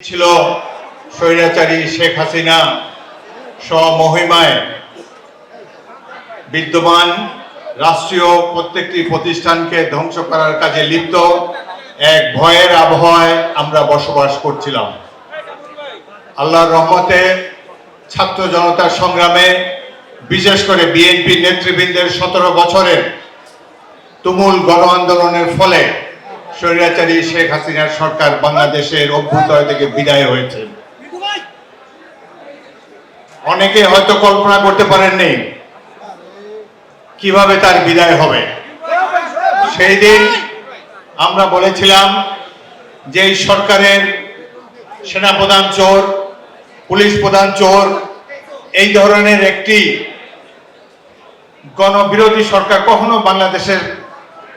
ছিল স্বৈরাচারী শেখ হাসিনা স্বমহিমায় বিদ্যমান রাষ্ট্রীয় প্রত্যেকটি প্রতিষ্ঠানকে ধ্বংস করার কাজে লিপ্ত। এক ভয়ের আবহাওয়ায় আমরা বসবাস করছিলাম। আল্লাহর রহমতে ছাত্র জনতার সংগ্রামে, বিশেষ করে বিএনপি নেতৃবৃন্দের সতেরো বছরের তুমুল গণ আন্দোলনের ফলে স্বৈরাচারী শেখ হাসিনার সরকার বাংলাদেশের অভ্যুদয় থেকে বিদায় হয়েছে। অনেকে হয়তো কল্পনা করতে পারেননি কীভাবে তার বিদায় হবে। সেই দিন আমরা বলেছিলাম যে এই সরকারের সেনাপ্রধান চোর, পুলিশ প্রধান চোর, এই ধরনের একটি গণবিরোধী সরকার কখনো বাংলাদেশের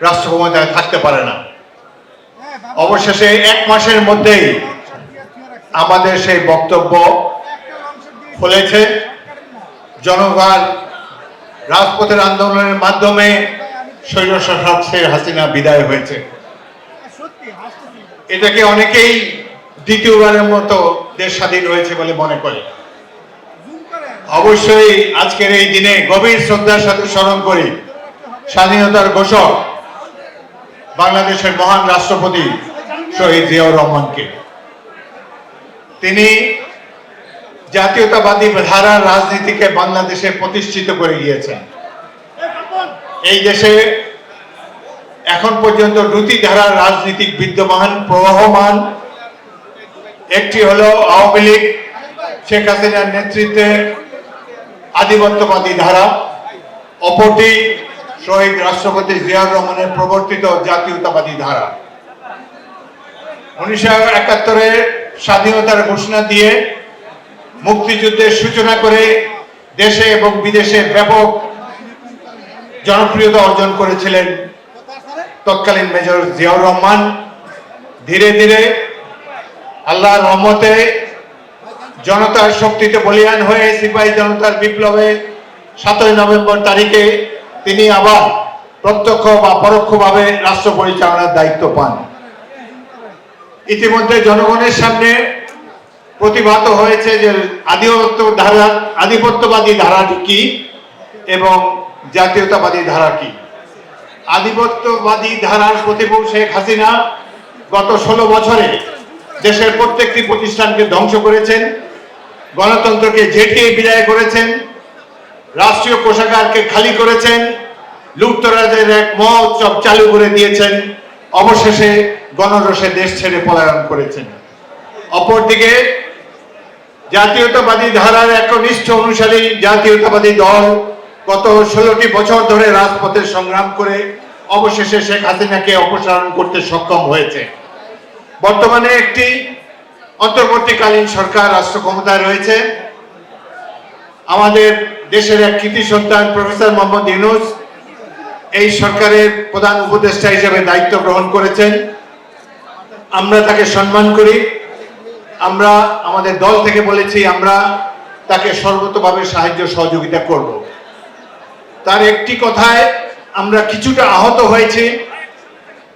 রাষ্ট্র ক্ষমতায় থাকতে পারে না। অবশেষে এক মাসের মধ্যেই আমাদের সেই বক্তব্য ফলেছে জনগণ রাজপথের আন্দোলনের মাধ্যমে স্বৈরশাসক শেখ হাসিনা বিদায় হয়েছে। এটাকে অনেকেই দ্বিতীয়বারের মতো দেশ স্বাধীন হয়েছে বলে মনে করে। অবশ্যই আজকের এই দিনে গভীর শ্রদ্ধার সাথে স্মরণ করি, স্বাধীনতার ঘোষক বাংলাদেশের মহান রাষ্ট্রপতি শহীদ জিয়াউর রহমানকে। তিনি জাতীয়তাবাদী ধারার রাজনীতিকে বাংলাদেশে প্রতিষ্ঠিত করে গিয়েছেন। এই দেশে এখন পর্যন্ত দুটি ধারার রাজনীতিক বিদ্যমান, প্রবাহমান। একটি হলো আওয়ামী লীগ, শেখ হাসিনার নেতৃত্বে আধিপত্যবাদী ধারা। অপরটি শহীদ রাষ্ট্রপতি জিয়াউর রহমানের প্রবর্তিত জাতীয়তাবাদী ধারা। উনিশশো একাত্তরে স্বাধীনতার ঘোষণা দিয়ে মুক্তিযুদ্ধের সূচনা করে দেশে এবং বিদেশে ব্যাপক জনপ্রিয়তা অর্জন করেছিলেন তৎকালীন মেজর জিয়াউর রহমান। ধীরে ধীরে আল্লাহর রহমতে জনতার শক্তিতে বলিয়ান হয়ে সিপাহী জনতার বিপ্লবে সাতই নভেম্বর তারিখে তিনি আবার প্রত্যক্ষ বা পরোক্ষভাবে রাষ্ট্র পরিচালনার দায়িত্ব পান। ইতিমধ্যে জনগণের সামনে প্রতিভাত হয়েছে যে আধিপত্য ধারা, আধিপত্যবাদী ধারাটি কি এবং জাতীয়তাবাদী ধারা কি? আধিপত্যবাদী ধারার প্রতিভূ শেখ হাসিনা গত ষোলো বছরে দেশের প্রত্যেকটি প্রতিষ্ঠানকে ধ্বংস করেছেন, গণতন্ত্রকে ঝেঁটিয়ে বিদায় করেছেন রাষ্ট্রীয় কোষাগারকে খালি করেছেন। লুপ্তরাজের এক মহোৎসব চালু করে দিয়েছেন। অবশেষে গণরসে দেশ ছেড়ে পলায়ন করেছেন। অপরদিকে, জাতীয়তাবাদী ধারার একনিষ্ঠ অনুসারী জাতীয়তাবাদী দল গত ষোলোটি বছর ধরে রাজপথে সংগ্রাম করে অবশেষে শেখ হাসিনাকে অপসারণ করতে সক্ষম হয়েছে। বর্তমানে একটি অন্তর্বর্তীকালীন সরকার রাষ্ট্র ক্ষমতায় রয়েছে। আমাদের দেশের এক কৃতি সন্তান, প্রফেসর মোহাম্মদ ইউনুস, এই সরকারের প্রধান উপদেষ্টা হিসেবে দায়িত্ব গ্রহণ করেছেন। আমরা তাকে সম্মান করি। আমরা, আমাদের দল থেকে বলেছি, আমরা তাকে সর্বতভাবে সাহায্য সহযোগিতা করব। তার একটি কথায়, আমরা কিছুটা আহত হয়েছি।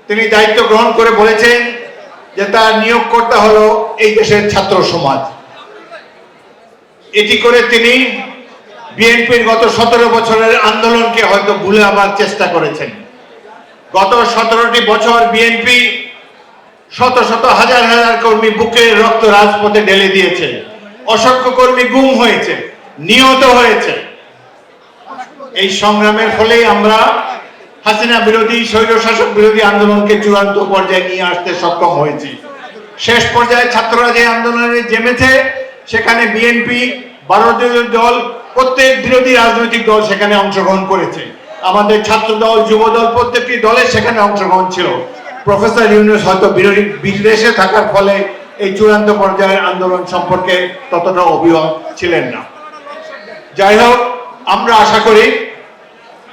তিনি দায়িত্ব গ্রহণ করে বলেছেন যে তার নিয়োগকর্তা হলো এই দেশের ছাত্র সমাজ। এটি করে তিনি বিএনপির গত সতেরো বছরের আন্দোলনকে হয়তো ভুলে আবার চেষ্টা করেছেন। গত সতেরোটি বছর বিএনপি শত শত হাজার হাজার কর্মী বুকে রক্ত রাজপথে ঢেলে দিয়েছে। অসংখ্য কর্মী গুম হয়েছে, নিহত হয়েছে। এই সংগ্রামের ফলেই আমরা হাসিনা বিরোধী, স্বৈরশাসক বিরোধী আন্দোলনকে চূড়ান্ত পর্যায়ে নিয়ে আসতে সক্ষম হয়েছি। শেষ পর্যায়ে ছাত্ররা যে আন্দোলনে জেমেছে সেখানে বিএনপি, ভারতীয় দল, প্রত্যেক বিরোধী রাজনৈতিক দল সেখানে অংশগ্রহণ করেছে। আমাদের ছাত্র দল, যুব দল, প্রত্যেকটি দলের সেখানে অংশগ্রহণ ছিল। প্রফেসর ইউনুস হয়তো বিরোধী বিদেশে থাকার ফলে এই চূড়ান্ত পর্যায়ের আন্দোলন সম্পর্কে ততটা অভিভাবক ছিলেন না। যাই হোক, আমরা আশা করি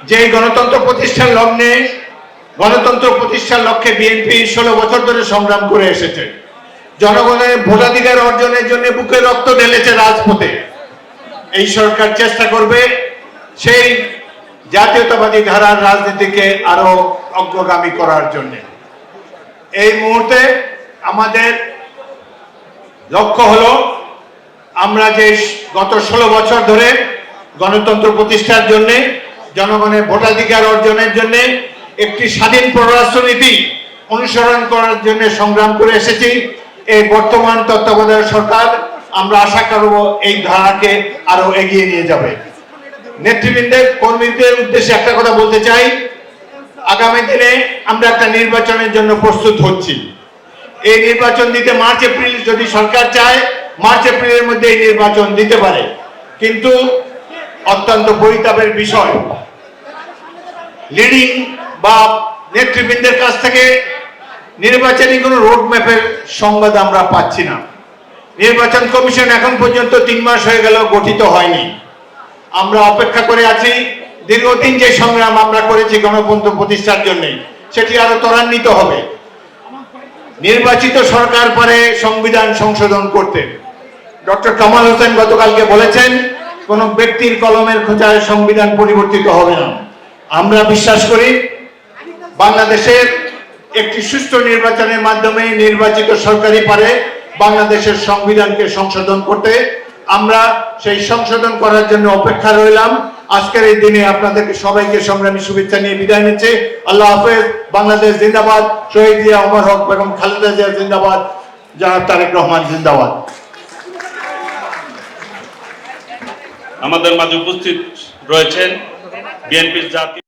যে গণতন্ত্র প্রতিষ্ঠার লগ্নে, গণতন্ত্র প্রতিষ্ঠার লক্ষ্যে বিএনপি ষোলো বছর ধরে সংগ্রাম করে এসেছে। জনগণের ভোটাধিকার অর্জনের জন্য বুকে রক্ত ঢেলেছে রাজপথে। এই সরকার চেষ্টা করবে সেই জাতীয়তাবাদী ধারার রাজনীতিকে আরও অগ্রগামী করার জন্য। এই মুহূর্তে আমাদের লক্ষ্য হলো, আমরা যে গত ষোলো বছর ধরে গণতন্ত্র প্রতিষ্ঠার জন্য, জনগণের ভোটাধিকার অর্জনের জন্য একটি স্বাধীন পররাষ্ট্রনীতি অনুসরণ করার জন্য সংগ্রাম করে এসেছি। এই বর্তমান তত্ত্বাবধায়ক সরকার, আমরা আশা করব এই ধারাকে আরও এগিয়ে নিয়ে যাবে। নেতৃবৃন্দের, কর্মীদের উদ্দেশ্যে একটা কথা বলতে চাই। আগামী দিনে আমরা একটা নির্বাচনের জন্য প্রস্তুত হচ্ছি। এই নির্বাচন দিতে মার্চ, এপ্রিল যদি সরকার চায়, মার্চ, এপ্রিলের মধ্যে এই নির্বাচন দিতে পারে। কিন্তু অত্যন্ত পরিতাপের বিষয়। লিডিং বা নেতৃবৃন্দের কাছ থেকে নির্বাচনী কোনো রোড ম্যাপের সংবাদ আমরা পাচ্ছি না। নির্বাচন কমিশন এখন পর্যন্ত তিন মাস হয়ে গেল গঠিত হয়নি। আমরা অপেক্ষা করে আছি, দীর্ঘদিন যে সংগ্রাম আমরা করেছি গণতন্ত্র প্রতিষ্ঠার জন্য, সেটি আরও ত্বরান্বিত হবে। নির্বাচিত সরকার পারে সংবিধান সংশোধন করতে। ডক্টর কামাল হোসেন গতকালকে বলেছেন, কোন ব্যক্তির কলমের খোঁচায় সংবিধান পরিবর্তিত হবে না। আমরা বিশ্বাস করি, বাংলাদেশের একটি সুষ্ঠু নির্বাচনের মাধ্যমে নির্বাচিত সরকারই পারে বাংলাদেশের সংবিধানকে সংশোধন করতে। আমরা সেই সংশোধন করার জন্য অপেক্ষা রইলাম। আজকের এই দিনে আপনাদেরকে সবাইকে সংগ্রামী শুভেচ্ছা নিয়ে বিদায় নিচ্ছে। আল্লাহ হাফেজ। বাংলাদেশ জিন্দাবাদ। শহীদ জিয়া ওমর হক বেগম খালেদা জিয়া জিন্দাবাদ। জনাব তারেক রহমান জিন্দাবাদ। আমাদের মাঝে উপস্থিত রয়েছেন বিএনপির জাতীয়